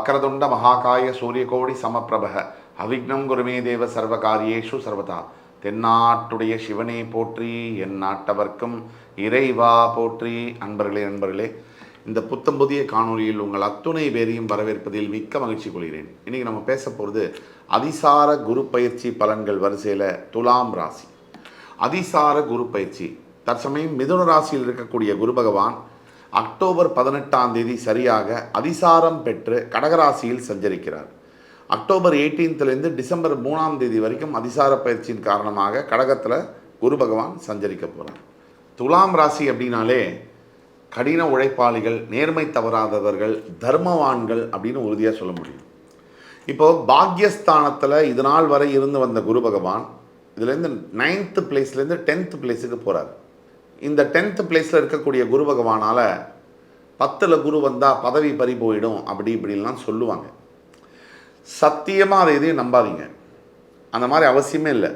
வக்கரதுண்ட மகாகாய சூரியகோடி சமப்பிரபக அவிக்னம் குருமே தேவ சர்வகாரியேஷு சர்வதா. தென்னாட்டுடைய சிவனே போற்றி என் நாட்டவர்க்கும் இறைவா போற்றி. அன்பர்களே நண்பர்களே இந்த புத்தம் புதிய காணொளியில் உங்கள் அத்துணை பேரையும் வரவேற்பதில் மிக்க மகிழ்ச்சி கொள்கிறேன். இன்றைக்கி நம்ம பேச போகிறது அதிசார குரு பயிற்சி பலன்கள் வரிசையில் துலாம் ராசி. அதிசார குரு பயிற்சி. தற்சமயம் மிதுன ராசியில் இருக்கக்கூடிய குரு பகவான் அக்டோபர் பதினெட்டாம் தேதி சரியாக அதிசாரம் பெற்று கடகராசியில் சஞ்சரிக்கிறார். அக்டோபர் எயிட்டீன்த்லேருந்து டிசம்பர் மூணாம் தேதி வரைக்கும் அதிசார பயிற்சியின் காரணமாக கடகத்தில் குரு பகவான் சஞ்சரிக்க போகிறார் துலாம் ராசி அப்படின்னாலே கடின உழைப்பாளிகள் நேர்மை தவறாதவர்கள் தர்மவான்கள் அப்படின்னு உறுதியாக சொல்ல முடியும். இப்போது பாக்யஸ்தானத்தில் இது நாள் வரை இருந்து வந்த குரு பகவான் இதுலேருந்து நைன்த்து பிளேஸ்லேருந்து டென்த்து பிளேஸுக்கு போகிறார் இந்த டென்த்து பிளேஸில் இருக்கக்கூடிய குரு பகவானால் பத்தில் குரு வந்தால் பதவி பறி போயிடும் அப்படி இப்படிலாம் சொல்லுவாங்க. சத்தியமாக அதை எதையும் நம்பாதீங்க. அந்த மாதிரி அவசியமே இல்லை.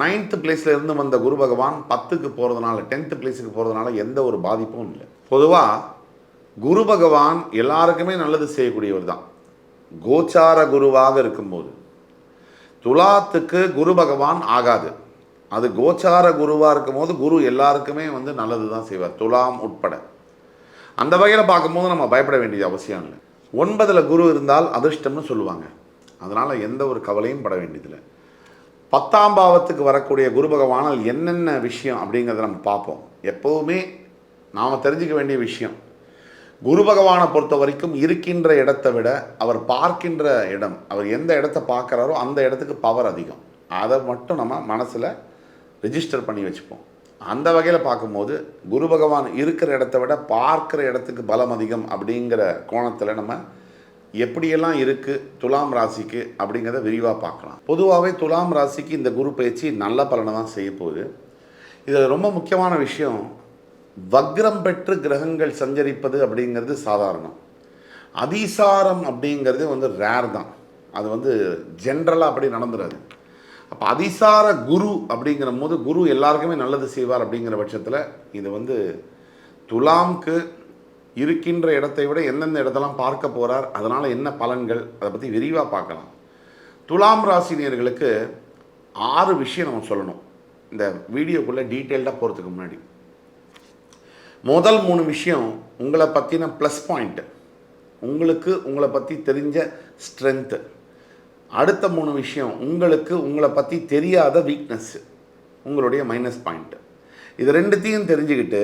நைன்த்து பிளேஸில் இருந்து வந்த குரு பகவான் பத்துக்கு போகிறதுனால டென்த்து பிளேஸுக்கு போகிறதுனால எந்த ஒரு பாதிப்பும் இல்லை. பொதுவாக குரு பகவான் எல்லாருக்குமே நல்லது செய்யக்கூடியவர் தான். கோச்சார குருவாக இருக்கும்போது துலாத்துக்கு குரு பகவான் ஆகாது. அது கோச்சார குருவாக இருக்கும் போது குரு எல்லாருக்குமே வந்து நல்லது தான் செய்வார். துலாம் உட்பட. அந்த வகையில் பார்க்கும்போது நம்ம பயப்பட வேண்டியது அவசியம் இல்லை. ஒன்பதில் குரு இருந்தால் அதிர்ஷ்டம்னு சொல்லுவாங்க. அதனால் எந்த ஒரு கவலையும் பட வேண்டியதில்லை. பத்தாம் பாவத்துக்கு வரக்கூடிய குரு பகவானால் என்னென்ன விஷயம் அப்படிங்கிறத நம்ம பார்ப்போம். எப்போவுமே நாம் தெரிஞ்சுக்க வேண்டிய விஷயம். குரு பகவானை பொறுத்த வரைக்கும் இருக்கின்ற இடத்தை விட அவர் பார்க்கின்ற இடம் அவர் எந்த இடத்த பார்க்குறாரோ அந்த இடத்துக்கு பவர் அதிகம். அதை மட்டும் நம்ம மனசில் ரிஜிஸ்டர் பண்ணி வச்சுப்போம். அந்த வகையில் பார்க்கும்போது குரு பகவான் இருக்கிற இடத்த விட பார்க்குற இடத்துக்கு பலம் அதிகம் அப்படிங்கிற கோணத்தில் நம்ம எப்படியெல்லாம் இருக்குது துலாம் ராசிக்கு அப்படிங்கிறத விரிவாக பார்க்கலாம். பொதுவாகவே துலாம் ராசிக்கு இந்த குரு பயிற்சி நல்ல பலனை தான் செய்ய போகுது. இதில் ரொம்ப முக்கியமான விஷயம் வக்ரம் பெற்று கிரகங்கள் சஞ்சரிப்பது அப்படிங்கிறது சாதாரணம். அதிசாரம் அப்படிங்கிறது வந்து ரேர் தான். அது வந்து ஜென்ரலாக அப்படி நடந்துடாது அப்போ அதிசார குரு அப்படிங்கிற போது குரு எல்லாருக்குமே நல்லது செய்வார் அப்படிங்கிற பட்சத்தில் இது வந்து துலாம்க்கு இருக்கின்ற இடத்தை விட எந்தெந்த இடத்தெல்லாம் பார்க்க போகிறார் அதனால் என்ன பலன்கள் அதை பற்றி விரிவாக பார்க்கலாம். துலாம் ராசினியர்களுக்கு ஆறு விஷயம் நம்ம சொல்லணும். இந்த வீடியோக்குள்ளே டீட்டெயில்டாக போகிறதுக்கு முன்னாடி. முதல் மூணு விஷயம் உங்களை பற்றின ப்ளஸ் பாயிண்ட்டு உங்களுக்கு உங்களை பற்றி தெரிஞ்ச ஸ்ட்ரென்த்து அடுத்த மூணு விஷயம் உங்களுக்கு உங்களை பற்றி தெரியாத வீக்னஸ்ஸு உங்களுடைய மைனஸ் பாயிண்ட்டு இது ரெண்டுத்தையும் தெரிஞ்சுக்கிட்டு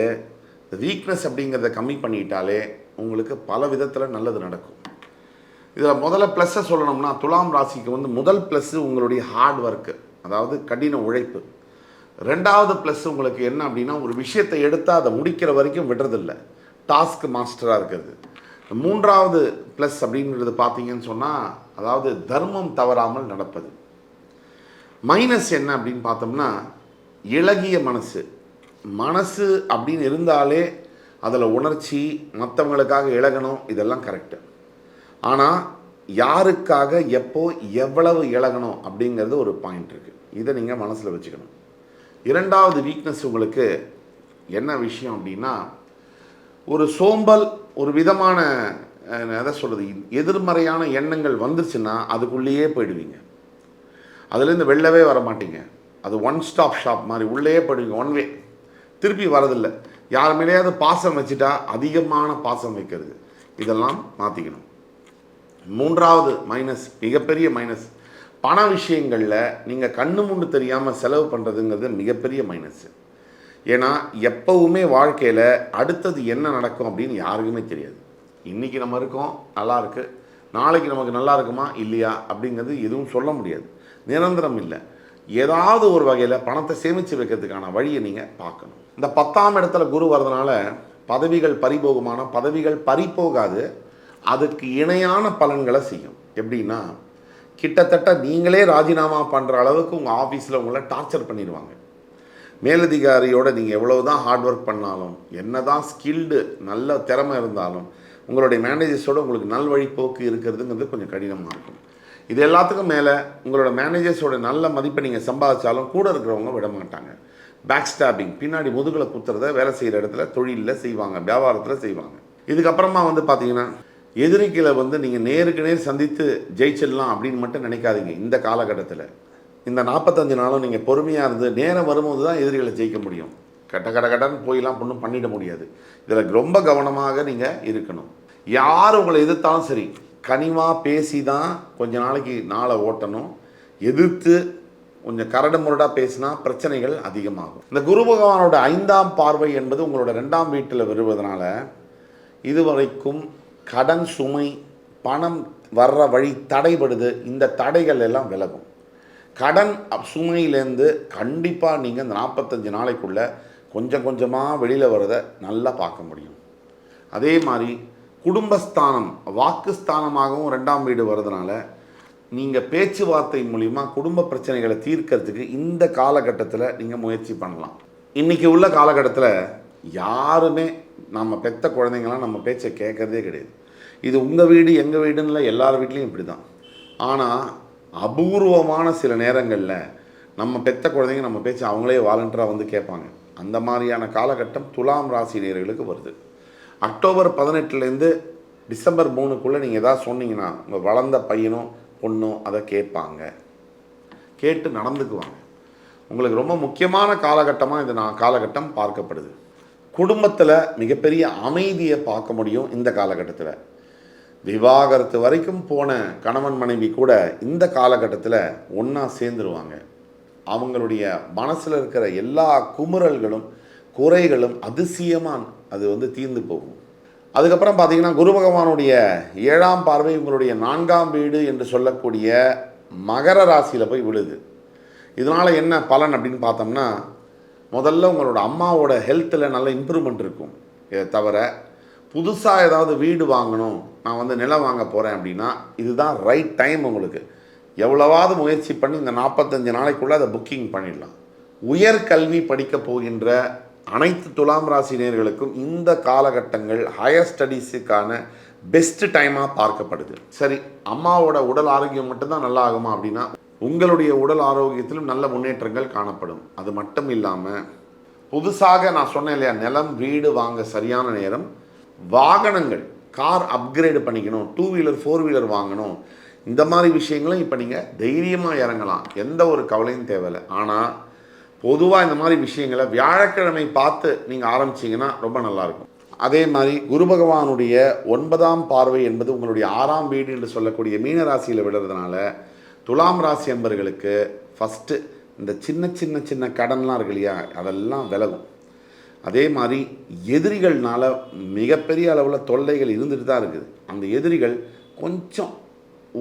வீக்னஸ் அப்படிங்கிறத கம்மி பண்ணிட்டாலே உங்களுக்கு பல விதத்தில் நல்லது நடக்கும். இதில் முதல்ல ப்ளஸ்ஸை சொல்லணும்னா துலாம் ராசிக்கு வந்து முதல் ப்ளஸ்ஸு உங்களுடைய ஹார்ட் ஒர்க்கு அதாவது கடின உழைப்பு. ரெண்டாவது ப்ளஸ் உங்களுக்கு என்ன அப்படின்னா ஒரு விஷயத்தை எடுத்தால் அதை முடிக்கிற வரைக்கும் விடுறதில்ல. டாஸ்க் மாஸ்டராக இருக்கிறது. மூன்றாவது ப்ளஸ் அப்படின்றது பார்த்தீங்கன்னு சொன்னால் அதாவது தர்மம் தவறாமல் நடப்பது. மைனஸ் என்ன அப்படின்னு பார்த்தோம்னா இழகிய மனசு. மனசு அப்படின்னு இருந்தாலே அதில் உணர்ச்சி மற்றவங்களுக்காக இழகணும் இதெல்லாம் கரெக்டு ஆனால் யாருக்காக எப்போ எவ்வளவு இழகணும் அப்படிங்கிறது ஒரு பாயிண்ட் இருக்குது இதை நீங்கள் மனசில் வச்சுக்கணும். இரண்டாவது வீக்னஸ் உங்களுக்கு என்ன விஷயம் அப்படின்னா ஒரு சோம்பல் ஒரு விதமான எதை சொல்கிறது எதிர்மறையான எண்ணங்கள் வந்துருச்சுன்னா அதுக்குள்ளேயே போயிடுவீங்க. அதுலேருந்து வெளிலவே வர மாட்டீங்க அது ஒன் ஸ்டாப் ஷாப் மாதிரி உள்ளே போயிடுவீங்க. ஒன் வே திருப்பி வரதில்லை. யார் மேலேயாவது பாசம் வச்சுட்டா அதிகமான பாசம் வைக்கிறது. இதெல்லாம் மாற்றிக்கணும் மூன்றாவது மைனஸ் மிகப்பெரிய மைனஸ் பண விஷயங்களில் நீங்கள் கண்ணு முண்டு தெரியாமல் செலவு பண்ணுறதுங்கிறது மிகப்பெரிய மைனஸு ஏன்னா எப்போவுமே வாழ்க்கையில் அடுத்தது என்ன நடக்கும் அப்படின்னு யாருக்குமே தெரியாது. இன்றைக்கி நம்ம இருக்கோம் நல்லாயிருக்கு நாளைக்கு நமக்கு நல்லா இருக்குமா இல்லையா அப்படிங்கிறது எதுவும் சொல்ல முடியாது. நிரந்தரம் இல்லை. ஏதாவது ஒரு வகையில் பணத்தை சேமித்து வைக்கிறதுக்கான வழியை நீங்கள் பார்க்கணும். இந்த பத்தாம் இடத்துல குரு வரதுனால பதவிகள் பறிபோகுமான பதவிகள் பறிபோகாது. அதுக்கு இணையான பலன்களை செய்யும். எப்படின்னா கிட்டத்தட்ட நீங்களே ராஜினாமா பண்ணுற அளவுக்கு உங்கள் ஆஃபீஸில் உங்களை டார்ச்சர் பண்ணிடுவாங்க. மேலதிகாரியோட நீங்கள் எவ்வளோ தான் ஹார்ட் ஒர்க் பண்ணாலும் என்ன தான் ஸ்கில்டு நல்ல திறமை இருந்தாலும் உங்களுடைய மேனேஜர்ஸோட உங்களுக்கு நல்வழிப்போக்கு இருக்கிறதுங்கிறது கொஞ்சம் கடினமாக இருக்கும். இது எல்லாத்துக்கும் மேலே உங்களோட மேனேஜர்ஸோட நல்ல மதிப்பை நீங்கள் சம்பாதிச்சாலும் கூட இருக்கிறவங்க விட மாட்டாங்க. பேக் ஸ்டாபிங் பின்னாடி முதுகில் குத்துறத வேலை செய்கிற இடத்துல தொழிலில் செய்வாங்க வியாபாரத்தில் செய்வாங்க. இதுக்கப்புறமா வந்து பார்த்தீங்கன்னா எதிரிகளை வந்து நீங்கள் நேருக்கு நேர் சந்தித்து ஜெயிச்சிடலாம் அப்படின்னு மட்டும் நினைக்காதீங்க. இந்த காலகட்டத்தில். இந்த நாற்பத்தஞ்சு நாளும் நீங்கள் பொறுமையாக இருந்து நேரம் வரும்போது தான் எதிரிகளை ஜெயிக்க முடியும். கட்ட கட கடன் போயெல்லாம் ஒன்றும் பண்ணிட முடியாது. இதில் ரொம்ப கவனமாக நீங்கள் இருக்கணும். யார் உங்களை எதிர்த்தாலும் சரி கனிவாக பேசி தான் கொஞ்ச நாளைக்கு நாளை ஓட்டணும். எதிர்த்து கொஞ்சம் கரடு முரடாக பேசினா பிரச்சனைகள் அதிகமாகும். இந்த குரு பகவானோட ஐந்தாம் பார்வை என்பது உங்களோட ரெண்டாம் வீட்டில் வருவதனால இதுவரைக்கும் கடன் சுமை பணம் வர்ற வழி தடைபடுது. இந்த தடைகள் எல்லாம் விலகும். கடன் சுமையிலேருந்து கண்டிப்பாக நீங்கள் இந்த நாற்பத்தஞ்சு நாளைக்குள்ளே கொஞ்சம் கொஞ்சமாக வெளியில் வரதை நல்லா பார்க்க முடியும். அதே மாதிரி குடும்பஸ்தானம் வாக்குஸ்தானமாகவும் ரெண்டாம் வீடு வர்றதுனால நீங்கள் பேச்சுவார்த்தை மூலிமா குடும்ப பிரச்சனைகளை தீர்க்கறதுக்கு இந்த காலகட்டத்தில் நீங்கள் முயற்சி பண்ணலாம். இன்றைக்கி உள்ள காலகட்டத்தில் யாருமே நம்ம பெத்த குழந்தைங்களாம் நம்ம பேச்சை கேட்கறதே கிடையாது. இது உங்கள் வீடு எங்கள் வீடுன்னு எல்லார் வீட்லேயும் இப்படி தான் ஆனால் அபூர்வமான சில நேரங்களில் நம்ம பெத்த குழந்தைங்க நம்ம பேச்சு அவங்களே வாலண்டராக வந்து கேட்பாங்க. அந்த மாதிரியான காலகட்டம் துலாம் ராசினியர்களுக்கு வருது. அக்டோபர் பதினெட்டுலேருந்து டிசம்பர் மூணுக்குள்ளே நீங்கள் எதாவது சொன்னீங்கன்னா உங்கள் வளர்ந்த பையனும் பொண்ணும் அதை கேட்பாங்க. கேட்டு நடந்துக்குவாங்க. உங்களுக்கு ரொம்ப முக்கியமான காலகட்டமாக இது நான் காலகட்டம் பார்க்கப்படுது. குடும்பத்தில் மிகப்பெரிய அமைதியை பார்க்க முடியும் இந்த காலகட்டத்தில். விவாகரத்து வரைக்கும் போன கணவன் மனைவி கூட இந்த காலகட்டத்தில் ஒன்றா சேர்ந்துருவாங்க. அவங்களுடைய மனசில் இருக்கிற எல்லா குமுறல்களும் குறைகளும் அதிசயமாக அது வந்து தீர்ந்து போகும். அதுக்கப்புறம் பார்த்தீங்கன்னா குரு பகவானுடைய ஏழாம் பார்வை உங்களுடைய நான்காம் வீடு என்று சொல்லக்கூடிய மகர ராசியில் போய் விழுது. இதனால் என்ன பலன் அப்படின்னு பார்த்தோம்னா முதல்ல உங்களோட அம்மாவோட ஹெல்த்தில் நல்ல இம்ப்ரூவ்மெண்ட் இருக்கும். இதை தவிர புதுசாக ஏதாவது வீடு வாங்கணும் நான் வந்து நிலம் வாங்க போகிறேன் அப்படின்னா இதுதான் ரைட் டைம் உங்களுக்கு. எவ்வளவாவது முயற்சி பண்ணி இந்த நாற்பத்தஞ்சு நாளைக்குள்ளே அதை புக்கிங் பண்ணிடலாம். உயர்கல்வி படிக்கப் போகின்ற அனைத்து துலாம் ராசினியர்களுக்கும் இந்த காலகட்டங்கள் ஹையர் ஸ்டடீஸுக்கான பெஸ்ட் டைமாக பார்க்கப்படுது. சரி அம்மாவோட உடல் ஆரோக்கியம் மட்டும்தான் நல்லா ஆகுமா அப்படின்னா உங்களுடைய உடல் ஆரோக்கியத்திலும் நல்ல முன்னேற்றங்கள் காணப்படும். அது மட்டும் இல்லாமல் புதுசாக நான் சொன்னேன் இல்லையா நிலம் வீடு வாங்க சரியான நேரம் வாகனங்கள் கார் அப்கிரேடு பண்ணிக்கணும் டூ வீலர் ஃபோர் வீலர் வாங்கணும் இந்த மாதிரி விஷயங்களும் இப்போ நீங்கள் தைரியமாக இறங்கலாம். எந்த ஒரு கவலையும் தேவையில்லை. ஆனால் பொதுவாக இந்த மாதிரி விஷயங்களை வியாழக்கிழமை பார்த்து நீங்கள் ஆரம்பிச்சீங்கன்னா ரொம்ப நல்லாயிருக்கும். அதே மாதிரி குரு பகவானுடைய ஒன்பதாம் பார்வை என்பது உங்களுடைய ஆறாம் வீடு என்று சொல்லக்கூடிய மீன ராசியில் விடுறதுனால துலாம் ராசி அன்பர்களுக்கு ஃபஸ்ட்டு இந்த சின்ன சின்ன சின்ன கடன்லாம் இருக்கு இல்லையா? அதெல்லாம் விலகும். அதே மாதிரி எதிரிகள்னால் மிகப்பெரிய அளவில் தொல்லைகள் இருந்துட்டு தான் இருக்குது. அந்த எதிரிகள் கொஞ்சம்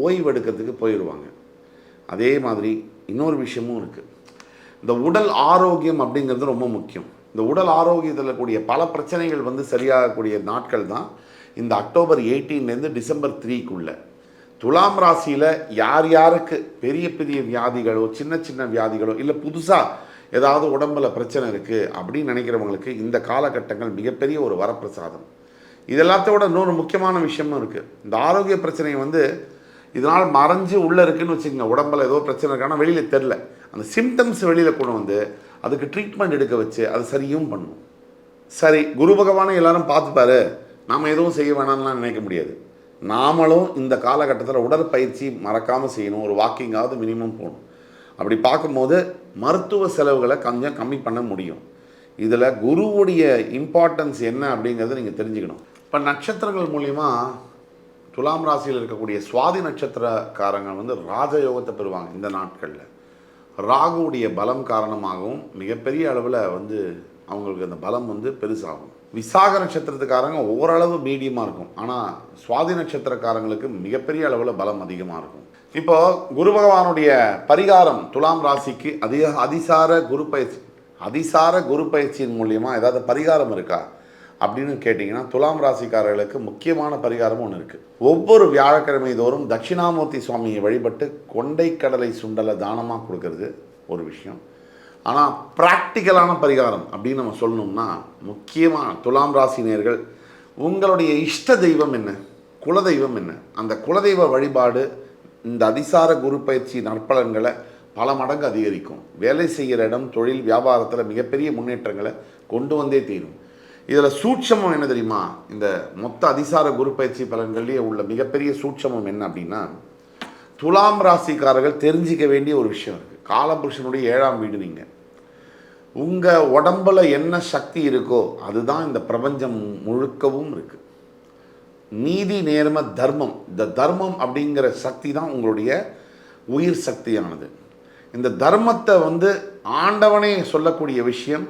ஓய்வெடுக்கிறதுக்கு போயிடுவாங்க. அதே மாதிரி இன்னொரு விஷயமும் இருக்குது இந்த உடல் ஆரோக்கியம் அப்படிங்கிறது ரொம்ப முக்கியம். இந்த உடல் ஆரோக்கியத்தில் கூடிய பல பிரச்சனைகள் வந்து சரியாகக்கூடிய நாட்கள் தான் இந்த அக்டோபர் எயிட்டீன்லேருந்து டிசம்பர் த்ரீக்குள்ளே. துலாம் ராசியில் யார் யாருக்கு பெரிய பெரிய வியாதிகளோ சின்ன சின்ன வியாதிகளோ இல்லை புதுசாக ஏதாவது உடம்புல பிரச்சனை இருக்குது அப்படின்னு நினைக்கிறவங்களுக்கு இந்த காலகட்டங்கள் மிகப்பெரிய ஒரு வரப்பிரசாதம். இதெல்லாத்தோட இன்னொரு முக்கியமான விஷயமும் இருக்குது இந்த ஆரோக்கிய பிரச்சனையை வந்து இதனால் மறைஞ்சு உள்ளே இருக்குன்னு வச்சுக்கோங்க. உடம்பில் ஏதோ பிரச்சனை இருக்கானா வெளியில் தெரில அந்த சிம்டம்ஸ் வெளியில் கொண்டு வந்து அதுக்கு ட்ரீட்மெண்ட் எடுக்க வச்சு அது சரியும் பண்ணும். சரி குரு பகவானை எல்லாரும் பார்த்துப்பாரு நாம் எதுவும் செய்ய வேணாம்லாம் நினைக்க முடியாது. நாமளும் இந்த காலகட்டத்தில் உடற்பயிற்சி மறக்காமல் செய்யணும். ஒரு வாக்கிங்காவது மினிமம் போகணும். அப்படி பார்க்கும்போது மருத்துவ செலவுகளை கொஞ்சம் கம்மி பண்ண முடியும். இதில் குருவுடைய இம்பார்ட்டன்ஸ் என்ன அப்படிங்கிறத நீங்கள் தெரிஞ்சுக்கணும். இப்போ நட்சத்திரங்கள் மூலிமா துலாம் ராசியில் இருக்கக்கூடிய சுவாதி நட்சத்திரக்காரங்க வந்து ராஜயோகத்தை பெறுவாங்க இந்த நாட்களில். ராகுவுடைய பலம் காரணமாகவும் மிகப்பெரிய அளவில் வந்து அவங்களுக்கு அந்த பலம் வந்து பெருசாகும். விசாக நட்சத்திரத்துக்காரங்க ஓரளவு மீடியமாக இருக்கும். ஆனால் சுவாதி நட்சத்திரக்காரங்களுக்கு மிகப்பெரிய அளவில் பலம் அதிகமாக இருக்கும். இப்போ குரு பகவானுடைய பரிகாரம் துலாம் ராசிக்கு அதிக அதிசார குரு பயிற்சி அதிசார குரு பயிற்சியின் மூலியமாக ஏதாவது பரிகாரம் இருக்கா? அப்படின்னு கேட்டிங்கன்னா துலாம் ராசிக்காரர்களுக்கு முக்கியமான பரிகாரம் ஒன்று இருக்குது ஒவ்வொரு வியாழக்கிழமை தோறும் தட்சிணாமூர்த்தி சுவாமியை வழிபட்டு கொண்டை கடலை சுண்டலை தானமாக கொடுக்கறது ஒரு விஷயம். ஆனால் ப்ராக்டிக்கலான பரிகாரம் அப்படின்னு நம்ம சொல்லணும்னா முக்கியமாக துலாம் ராசினியர்கள் உங்களுடைய இஷ்ட தெய்வம் என்ன? குலதெய்வம் என்ன? அந்த குலதெய்வ வழிபாடு இந்த அதிசார குரு பயிற்சி நற்பலன்களை பல மடங்கு அதிகரிக்கும். வேலை செய்கிற இடம் தொழில் வியாபாரத்தில் மிகப்பெரிய முன்னேற்றங்களை கொண்டு வந்தே தீரும். இதில் சூட்சமம் என்ன தெரியுமா? இந்த மொத்த அதிசார குரு பயிற்சி பலன்கள்லேயே உள்ள மிகப்பெரிய சூட்சமம் என்ன அப்படின்னா துலாம் ராசிக்காரர்கள் தெரிஞ்சிக்க வேண்டிய ஒரு விஷயம் இருக்குது காலபுருஷனுடைய ஏழாம் வீடு நீங்கள் உங்கள் உடம்பில் என்ன சக்தி இருக்கோ அதுதான் இந்த பிரபஞ்சம் முழுக்கவும் இருக்குது நீதி நேர்ம தர்மம். இந்த தர்மம் அப்படிங்கிற சக்தி தான் உங்களுடைய உயிர் சக்தியானது. இந்த தர்மத்தை வந்து ஆண்டவனே சொல்லக்கூடிய விஷயம்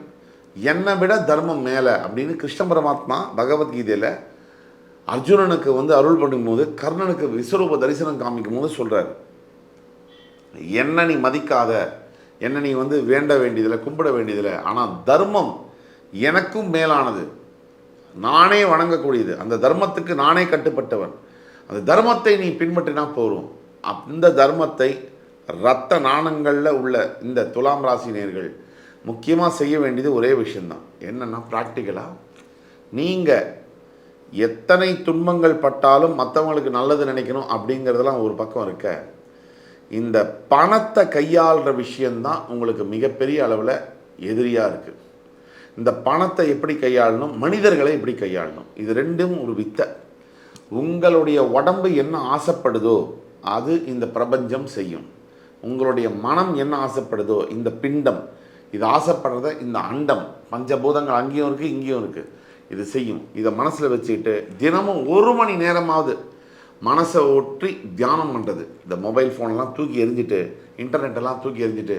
என்னை விட தர்மம் மேலே அப்படின்னு கிருஷ்ண பரமாத்மா பகவத்கீதையில் அர்ஜுனனுக்கு வந்து அருள் பண்ணும்போது கர்ணனுக்கு விஸ்வரூப தரிசனம் காமிக்கும் போது சொல்கிறார் என்ன நீ மதிக்காத என்ன நீ வந்து வேண்ட வேண்டியதில்லை கும்பிட வேண்டியதில்லை ஆனால் தர்மம் எனக்கும் மேலானது. நானே வணங்கக்கூடியது. அந்த தர்மத்துக்கு நானே கட்டுப்பட்டவன். அந்த தர்மத்தை நீ பின்பற்றினா போதும். அந்த தர்மத்தை இரத்த நாணங்களில் உள்ள இந்த துலாம் ராசினியர்கள் முக்கியமாக செய்ய வேண்டியது ஒரே விஷயந்தான் என்னென்னா ப்ராக்டிக்கலாக நீங்கள் எத்தனை துன்பங்கள் பட்டாலும் மற்றவங்களுக்கு நல்லது நினைக்கணும் அப்படிங்கிறதெல்லாம் ஒரு பக்கம் இருக்க. இந்த பணத்தை கையாளுற விஷயந்தான் உங்களுக்கு மிகப்பெரிய அளவில் எதிரியாக இருக்குது இந்த பணத்தை எப்படி கையாளணும்? மனிதர்களை எப்படி கையாளணும்? இது ரெண்டும் ஒரு வித்தை. உங்களுடைய உடம்பு என்ன ஆசைப்படுதோ அது இந்த பிரபஞ்சம் செய்யும். உங்களுடைய மனம் என்ன ஆசைப்படுதோ இந்த பிண்டம் இது ஆசைப்படுறத இந்த அண்டம் பஞ்சபூதங்கள் அங்கேயும் இருக்குது இங்கேயும் இருக்குது இது செய்யும். இதை மனசில் வச்சுக்கிட்டு தினமும் ஒரு மணி நேரமாவது மனசை ஒற்றி தியானம் பண்ணுறது இந்த மொபைல் ஃபோன்லாம் தூக்கி எறிஞ்சிட்டு இன்டர்நெட்டெல்லாம் தூக்கி எறிஞ்சிட்டு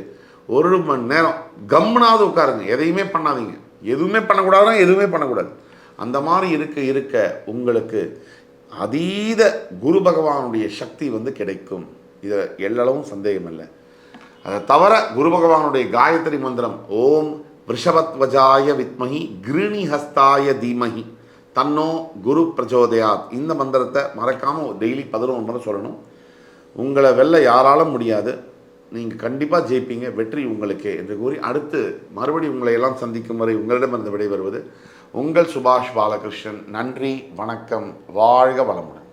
ஒரு மணி நேரம் கம்முனாவது உட்காருங்க. எதையுமே பண்ணாதீங்க. எதுவுமே பண்ணக்கூடாதுன்னா எதுவுமே பண்ணக்கூடாது. அந்த மாதிரி இருக்க இருக்க உங்களுக்கு அதீத குரு பகவானுடைய சக்தி வந்து கிடைக்கும். இதில் எல்லளவும் சந்தேகம் இல்லை அதை தவிர குரு பகவானுடைய காயத்ரி மந்திரம் ஓம் ரிஷபத்வஜாய வித்மஹி கிருணி ஹஸ்தாய தீமஹி. தன்னோ குரு பிரச்சோதயாத். இந்த மந்திரத்தை மறக்காமல் டெய்லி பதினொன்று முறை சொல்லணும். உங்களை வெல்ல யாராலும் முடியாது. நீங்கள் கண்டிப்பாக ஜெயிப்பீங்க. வெற்றி உங்களுக்கே என்று கூறி அடுத்து மறுபடியும் உங்களை எல்லாம் சந்திக்கும் வரை உங்களிடமிருந்து விடைபெறுவது உங்கள் சுபாஷ் பாலகிருஷ்ணன். நன்றி வணக்கம் வாழ்க வளமுடன்.